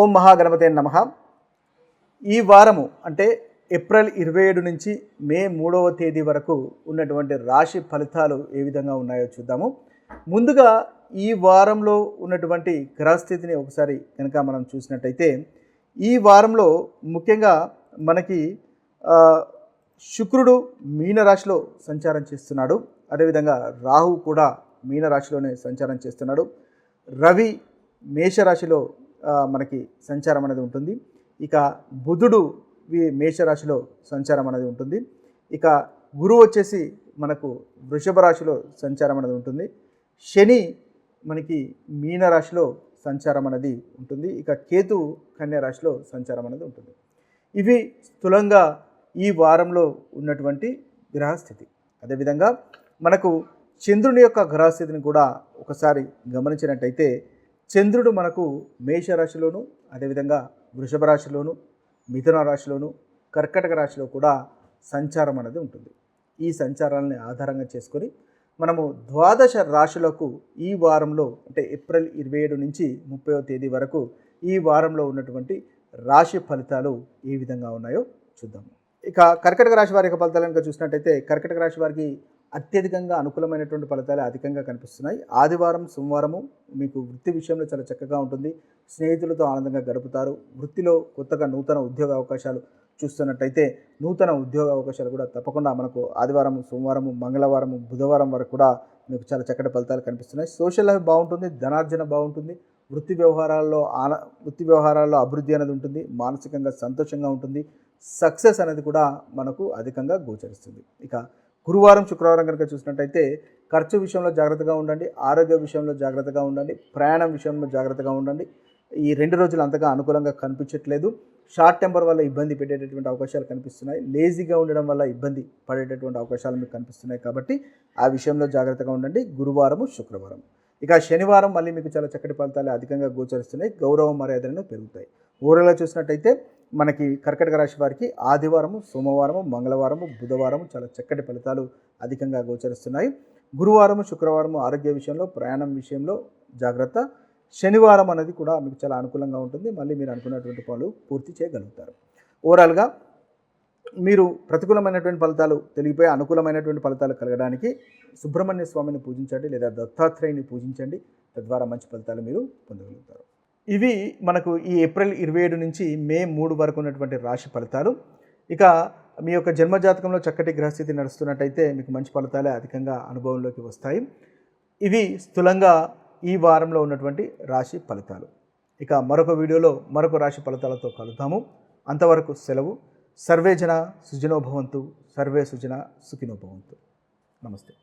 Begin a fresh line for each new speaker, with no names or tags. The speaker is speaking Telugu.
ఓం మహాగణపతే నమ. ఈ వారము అంటే ఏప్రిల్ ఇరవై ఏడు నుంచి మే మూడవ తేదీ వరకు ఉన్నటువంటి రాశి ఫలితాలు ఏ విధంగా ఉన్నాయో చూద్దాము. ముందుగా ఈ వారంలో ఉన్నటువంటి గ్రహస్థితిని ఒకసారి కనుక మనం చూసినట్టయితే ఈ వారంలో ముఖ్యంగా మనకి శుక్రుడు మీనరాశిలో సంచారం చేస్తున్నాడు. అదేవిధంగా రాహు కూడా మీనరాశిలోనే సంచారం చేస్తున్నాడు. రవి మేషరాశిలో మనకి సంచారం అనేది ఉంటుంది. ఇక బుధుడు మేషరాశిలో సంచారం అనేది ఉంటుంది. ఇక గురువు వచ్చేసి మనకు వృషభ రాశిలో సంచారం అనేది ఉంటుంది. శని మనకి మీనరాశిలో సంచారం అనేది ఉంటుంది. ఇక కేతు కన్యా రాశిలో సంచారం అనేది ఉంటుంది. ఇవి స్థూలంగా ఈ వారంలో ఉన్నటువంటి గ్రహస్థితి. అదేవిధంగా మనకు చంద్రుని యొక్క గ్రహస్థితిని కూడా ఒకసారి గమనించినట్టయితే చంద్రుడు మనకు మేషరాశిలోను అదేవిధంగా వృషభ రాశిలోను మిథున రాశిలోను కర్కటక రాశిలో కూడా సంచారం అనేది ఉంటుంది. ఈ సంచారాలని ఆధారంగా చేసుకొని మనము ద్వాదశ రాశులకు ఈ వారంలో అంటే ఏప్రిల్ ఇరవై ఏడు నుంచి ముప్పైవ తేదీ వరకు ఈ వారంలో ఉన్నటువంటి రాశి ఫలితాలు ఏ విధంగా ఉన్నాయో చూద్దాము. ఇక కర్కటక రాశి వారి యొక్క ఫలితాలను చూసినట్టయితే కర్కటక రాశి వారికి అత్యధికంగా అనుకూలమైనటువంటి ఫలితాలు అధికంగా కనిపిస్తున్నాయి. ఆదివారం సోమవారము మీకు వృత్తి విషయంలో చాలా చక్కగా ఉంటుంది. స్నేహితులతో ఆనందంగా గడుపుతారు. వృత్తిలో కొత్తగా నూతన ఉద్యోగ అవకాశాలు చూస్తున్నట్టయితే నూతన ఉద్యోగ అవకాశాలు కూడా తప్పకుండా మనకు ఆదివారం సోమవారం మంగళవారం బుధవారం వరకు కూడా మీకు చాలా చక్కటి ఫలితాలు కనిపిస్తున్నాయి. సోషల్ లైఫ్ బాగుంటుంది ధనార్జన బాగుంటుంది. వృత్తి వ్యవహారాల్లో ఆన వృత్తి వ్యవహారాల్లో అభివృద్ధి అనేది ఉంటుంది. మానసికంగా సంతోషంగా ఉంటుంది. సక్సెస్ అనేది కూడా మనకు అధికంగా గోచరిస్తుంది. ఇక గురువారం శుక్రవారం కనుక చూసినట్టయితే ఖర్చు విషయంలో జాగ్రత్తగా ఉండండి ఆరోగ్య విషయంలో జాగ్రత్తగా ఉండండి ప్రయాణం విషయంలో జాగ్రత్తగా ఉండండి. ఈ రెండు రోజులు అంతగా అనుకూలంగా కనిపించట్లేదు. షార్ట్ టెంపర్ వల్ల ఇబ్బంది పెట్టేటటువంటి అవకాశాలు కనిపిస్తున్నాయి. లేజీగా ఉండడం వల్ల ఇబ్బంది పడేటటువంటి అవకాశాలు మీకు కనిపిస్తున్నాయి కాబట్టి ఆ విషయంలో జాగ్రత్తగా ఉండండి. గురువారము శుక్రవారం. ఇక శనివారం మళ్ళీ మీకు చాలా చక్కటి ఫలితాలు అధికంగా గోచరిస్తున్నాయి. గౌరవ మర్యాదలను పెరుగుతాయి. ఓవరాల్గా చూసినట్టయితే మనకి కర్కటక రాశి వారికి ఆదివారము సోమవారము మంగళవారము బుధవారము చాలా చక్కటి ఫలితాలు అధికంగా గోచరిస్తున్నాయి. గురువారము శుక్రవారము ఆరోగ్య విషయంలో ప్రయాణం విషయంలో జాగ్రత్త. శనివారం అనేది కూడా మీకు చాలా అనుకూలంగా ఉంటుంది. మళ్ళీ మీరు అనుకున్నటువంటి పనులు పూర్తి చేయగలుగుతారు. ఓవరాల్గా మీరు ప్రతికూలమైనటువంటి ఫలితాలు తెలిగిపోయి అనుకూలమైనటువంటి ఫలితాలు కలగడానికి సుబ్రహ్మణ్య స్వామిని పూజించండి లేదా దత్తాత్రేయుని పూజించండి. తద్వారా మంచి ఫలితాలు మీరు పొందగలుగుతారు. ఇవి మనకు ఈ ఏప్రిల్ ఇరవై ఏడు నుంచి మే మూడు వరకు ఉన్నటువంటి రాశి ఫలితాలు. ఇక మీ యొక్క జన్మజాతకంలో చక్కటి గ్రహస్థితి నడుస్తున్నట్టయితే మీకు మంచి ఫలితాలే అధికంగా అనుభవంలోకి వస్తాయి. ఇవి స్థూలంగా ఈ వారంలో ఉన్నటువంటి రాశి ఫలితాలు. ఇక మరొక వీడియోలో మరొక రాశి ఫలితాలతో కలుద్దాము. అంతవరకు సెలవు. సర్వే జన సుజనోభవంతు సర్వే సుజన సుఖినోభవంతు నమస్తే.